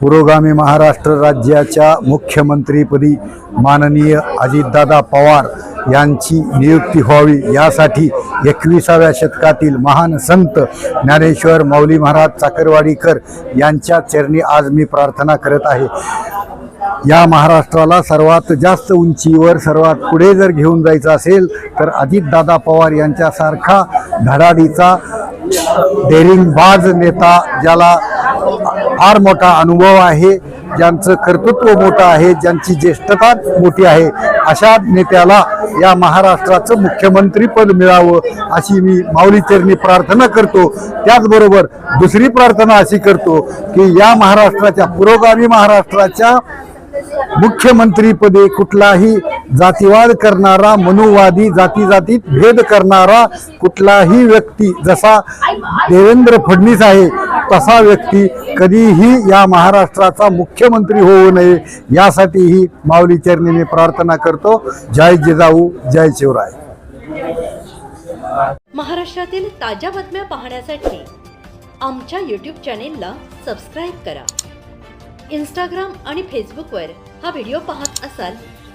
पुरोगामी महाराष्ट्र राज्याच्या मुख्यमंत्रीपदी माननीय अजितदादा पवार यांची नियुक्ती व्हावी. यासाठी एकविसाव्या शतकातील महान संत ज्ञानेश्वर माऊली महाराज चाकरवाडीकर यांच्या चरणी आज मी प्रार्थना करत आहे. या महाराष्ट्राला सर्वात जास्त उंचीवर सर्वात पुढे जर घेऊन जायचं असेल तर अजितदादा पवार यांच्यासारखा धडाडीचा डेरिंगबाज नेता ज्याला फार मोठा अनुभव आहे ज्यांचं कर्तृत्व मोठं आहे ज्यांची ज्येष्ठता मोठी आहे अशा नेत्याला या महाराष्ट्राचं मुख्यमंत्रीपद मिळावं अशी मी माऊलीचरणी प्रार्थना करतो. त्याचबरोबर दुसरी प्रार्थना अशी करतो की या महाराष्ट्राच्या पुरोगामी महाराष्ट्राच्या मुख्यमंत्रीपदी कुठलाही जातीवाद करणारा मनुवादी जाती जातीत भेद करणारा कुठलाही व्यक्ती जसा देवेंद्र फडणवीस आहे तसा व्यक्ती कधीही या महाराष्ट्राचा मुख्यमंत्री होऊ नये यासाठीही माऊली चरणी मी प्रार्थना करतो. जय जिजाऊ जय शिवराय. महाराष्ट्रातील ताज्या बातम्या पाहण्यासाठी आमच्या यूट्यूब चॅनेलला सबस्क्राईब करा. इंस्टाग्राम आणि फेसबुकवर हा व्हिडिओ पाहत असाल